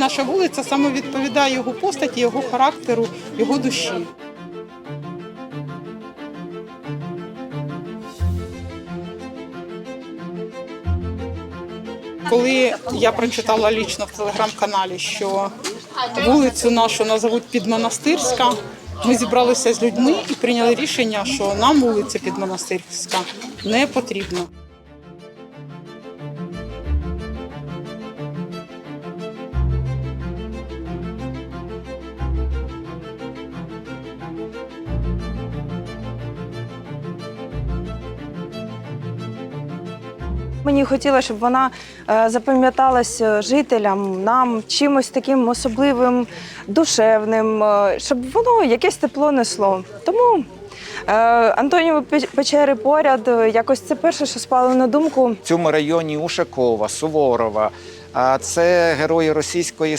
Наша вулиця саме відповідає його постаті, його характеру, його душі. Коли я прочитала лічно в телеграм-каналі, що вулицю нашу назовуть Підмонастирська, ми зібралися з людьми і прийняли рішення, що нам вулиця Підмонастирська не потрібна. Мені хотілося, щоб вона запам'яталася е, жителям, нам чимось таким особливим, душевним, е, щоб воно якесь тепло несло. Тому Антоніо печери поряд, е, якось це перше, що спало на думку. В цьому районі Ушакова, Суворова. А це герої російської